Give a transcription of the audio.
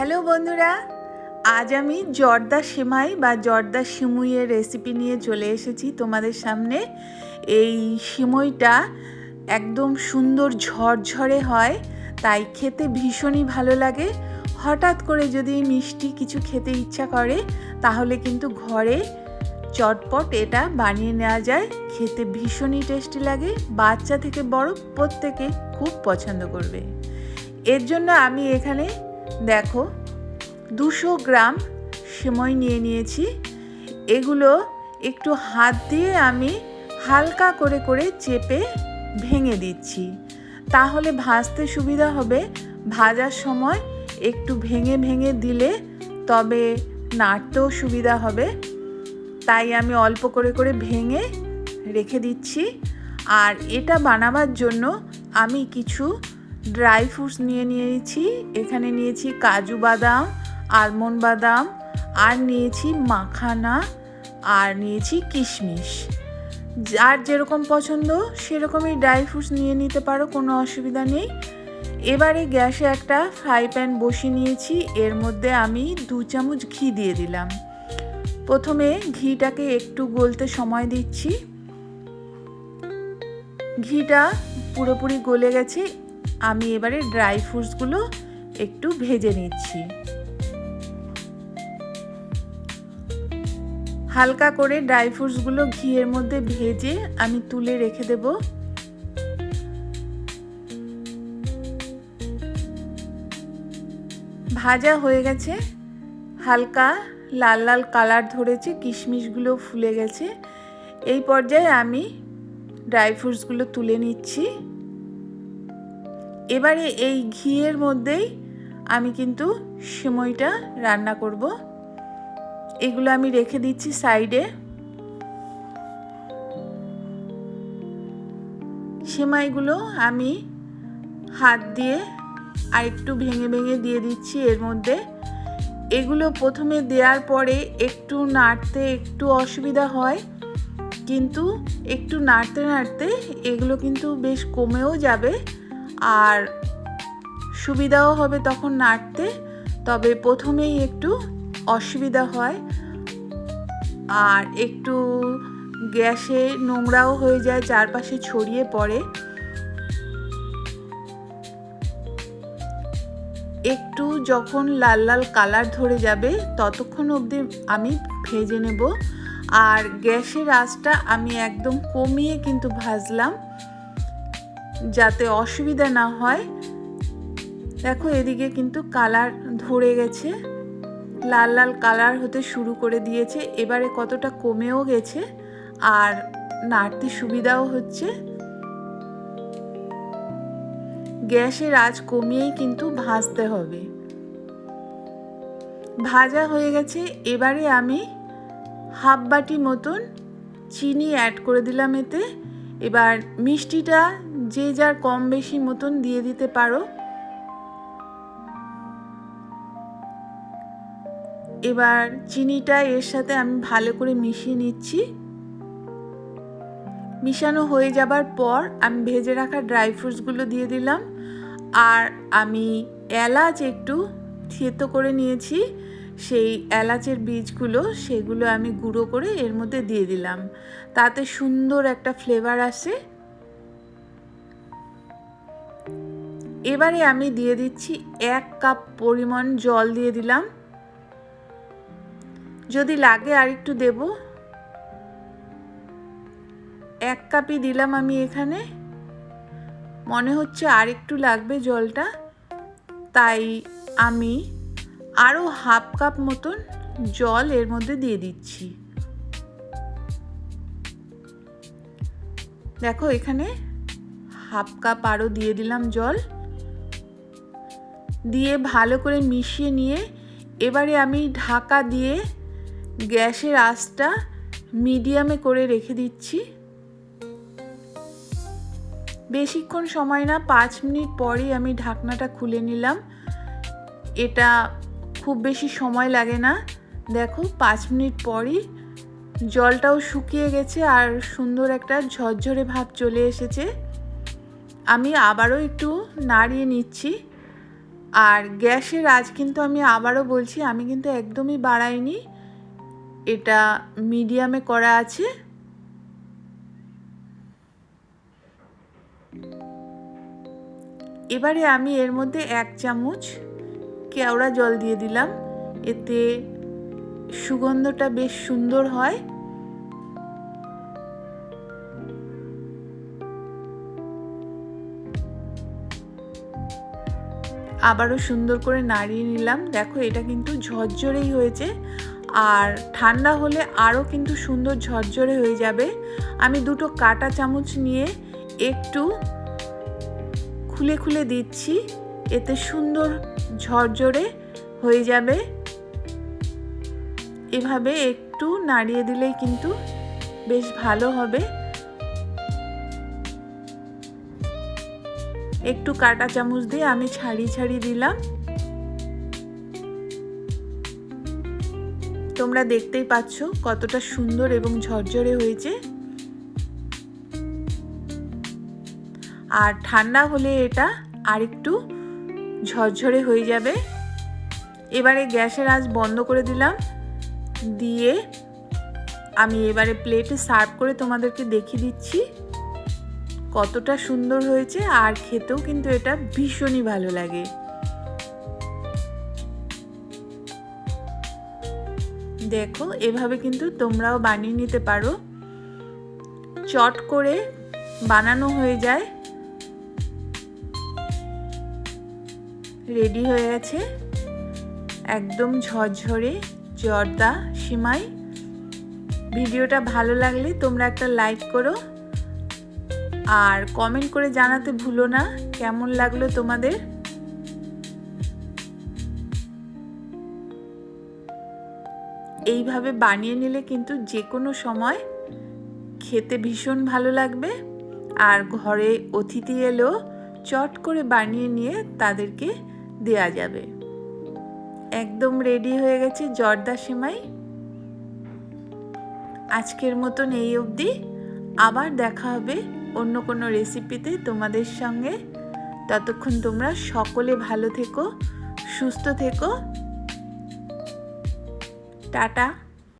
Hello বন্ধুরা, আজ আমি জর্দা সেমাই বা জর্দা সিমুইয়ের রেসিপি নিয়ে চলে এসেছি তোমাদের সামনে। এই সিমইটা একদম সুন্দর ঝরঝরে হয়, তাই খেতে ভীষণই ভালো লাগে। হঠাৎ করে যদি মিষ্টি কিছু খেতে ইচ্ছা করে, তাহলে কিন্তু ঘরে চটপট এটা বানিয়ে নেওয়া যায়। খেতে ভীষণই টেস্টি লাগে, বাচ্চা থেকে বড় প্রত্যেকে খুব পছন্দ করবে। এর জন্য আমি এখানে দেখো, দুশো গ্রাম সেমই নিয়ে নিয়েছি। এগুলো একটু হাত দিয়ে আমি হালকা করে করে চেপে ভেঙে দিচ্ছি। তাহলে ভাজতে সুবিধা হবে। ভাজার সময় একটু ভেঙে ভেঙে দিলে তবে নাড়তেও সুবিধা হবে। তাই আমি অল্প করে করে ভেঙে রেখে দিচ্ছি। আর এটা বানাবার জন্য আমি কিছু ড্রাই ফ্রুটস নিয়ে নিয়েছি। এখানে নিয়েছি কাজু বাদাম, আলমন্ড বাদাম, আর নিয়েছি মাখানা, আর নিয়েছি কিশমিশ। যার যেরকম পছন্দ, সেরকমই ড্রাই ফ্রুটস নিয়ে নিতে পারো, কোনো অসুবিধা নেই। এবারে গ্যাসে একটা ফ্রাই প্যান বসিয়ে নিয়েছি। এর মধ্যে আমি দু চামচ ঘি দিয়ে দিলাম। প্রথমে ঘিটাকে একটু গলতে সময় দিচ্ছি। ঘিটা পুরোপুরি গলে গেছে। আমি এবারে ড্রাই ফ্রুটসগুলো একটু ভেজে নিচ্ছি। হালকা করে ড্রাই ফ্রুটসগুলো ঘিয়ের মধ্যে ভেজে আমি তুলে রেখে দেব। ভাজা হয়ে গেছে। হালকা লাল লাল কালার ধরেছে, কিশমিশগুলো ফুলে গেছে। এই পর্যায়ে আমি ড্রাই ফ্রুটসগুলো তুলে নিচ্ছি। এবারে এই ঘিয়ের মধ্যেই আমি কিন্তু সিমইটা রান্না করব। এগুলো আমি রেখে দিচ্ছি সাইডে। সেমাইগুলো আমি হাত দিয়ে আর একটু ভেঙে ভেঙে দিয়ে দিচ্ছি এর মধ্যে। এগুলো প্রথমে দেওয়ার পরে একটু নাড়তে একটু অসুবিধা হয়, কিন্তু একটু নাড়তে নাড়তে এগুলো কিন্তু বেশ কমেও যাবে। আর সুবিধাও হবে তখন নাড়তে, তবে প্রথমেই একটু অসুবিধা হয়। আর একটু গ্যাসে নোংরাও হয়ে যায়, চারপাশে ছড়িয়ে পড়ে। একটু যখন লাল লাল কালার ধরে যাবে, ততক্ষণ অবধি আমি ভেজে নেব। আর গ্যাসের আঁচটা আমি একদম কমিয়ে কিন্তু ভাজলাম। যাতে অসুবিধা না হয়। দেখো এদিকে কিন্তু কালার ধরে গেছে। লাল লাল কালার হতে শুরু করে দিয়েছে। এবারে কতটা কমেও গেছে। আর নাড়তে সুবিধাও হচ্ছে। গ্যাসের আজ কমিয়েই কিন্তু ভাজতে হবে। ভাজা হয়ে গেছে। এবারে আমি হাফ বাটি মতন চিনি অ্যাড করে দিলাম এতে। এবার মিষ্টিটা যে যার কম বেশি মতন দিয়ে দিতে পারো। এবার চিনিটা এর সাথে আমি ভালো করে মিশিয়ে নিচ্ছি। মিশানো হয়ে যাবার পর আমি ভেজে রাখা ড্রাই ফ্রুটসগুলো দিয়ে দিলাম। আর আমি এলাচ একটু থেতো করে নিয়েছি। সেই এলাচের বীজগুলো সেগুলো আমি গুঁড়ো করে এর মধ্যে দিয়ে দিলাম। তাতে সুন্দর একটা ফ্লেভার আসে। এবারে আমি দিয়ে দিচ্ছি এক কাপ পরিমাণ জল দিয়ে দিলাম। যদি লাগে আর একটু দেব। এক কাপই দিলাম আমি এখানে। মনে হচ্ছে আর একটু লাগবে জলটা। তাই আমি আরও হাফ কাপ মতন জল এর মধ্যে দিয়ে দিচ্ছি। দেখো এখানে হাফ কাপ আরও দিয়ে দিলাম জল। দিয়ে ভালো করে মিশিয়ে নিয়ে এবারে আমি ঢাকা দিয়ে গ্যাসের আঁচটা মিডিয়ামে করে রেখে দিচ্ছি। বেশিক্ষণ সময় না, পাঁচ মিনিট পরেই আমি ঢাকনাটা খুলে নিলাম। এটা খুব বেশি সময় লাগে না। দেখো, পাঁচ মিনিট পরই জলটাও শুকিয়ে গেছে আর সুন্দর একটা ঝরঝরে ভাব চলে এসেছে। আমি আবারও একটু নাড়িয়ে নিচ্ছি। আর গ্যাসের আজ কিন্তু আমি আবারও বলছি, আমি কিন্তু একদমই বাড়াইনি। এটা মিডিয়ামে করা আছে। এবারে আমি এর মধ্যে এক চামচ কেওড়া জল দিয়ে দিলাম। এতে সুগন্ধটা বেশ সুন্দর হয়। আবারও সুন্দর করে নাড়িয়ে নিলাম। দেখো, এটা কিন্তু ঝরঝরেই হয়েছে। আর ঠান্ডা হলে আরও কিন্তু সুন্দর ঝরঝরে হয়ে যাবে। আমি দুটো কাটা চামচ নিয়ে একটু খুলে খুলে দিচ্ছি। এতে সুন্দর ঝরঝরে হয়ে যাবে। এভাবে একটু নাড়িয়ে দিলেই কিন্তু বেশ ভালো হবে। একটু কাটা চামচ দিয়ে আমি ছাড়ি ছাড়ি দিলাম। তোমরা দেখতেই পাচ্ছ কতটা সুন্দর এবং ঝরঝরে হয়েছে। আর ঠান্ডা হলে এটা আরেকটু ঝরঝরে হয়ে যাবে। এবারে গ্যাসের আঁচ বন্ধ করে দিলাম। দিয়ে আমি এবারে প্লেটে সার্ভ করে তোমাদেরকে দেখিয়ে দিচ্ছি। কতটা সুন্দর হয়েছে আর খেতেও কিন্তু এটা ভীষণই ভালো লাগে। দেখো, এভাবে কিন্তু তোমরাও বানিয়ে নিতে পারো। চট করে বানানো হয়ে যায়। রেডি হয়ে গেছে। একদম ঝরঝরে, জর্দা, সিমাই। ভিডিওটা ভালো লাগলে তোমরা একটা লাইক করো। আর কমেন্ট করে জানাতে ভুলো না। কেমন লাগল তোমাদের? এইভাবে বানিয়ে নিলে কিন্তু যে কোনো সময় খেতে ভীষণ ভালো লাগবে। আর ঘরে অতিথি এলেও চট করে বানিয়ে নিয়ে তাদেরকে দেয়া যাবে। একদম রেডি হয়ে গেছে জর্দা সেমাই। আজকের মতন এই অবধি। আবার দেখা হবে অন্য কোনো রেসিপিতে তোমাদের সঙ্গে। ততক্ষণ তোমরা সকলে ভালো থেকো সুস্থ থেকো। টাটা।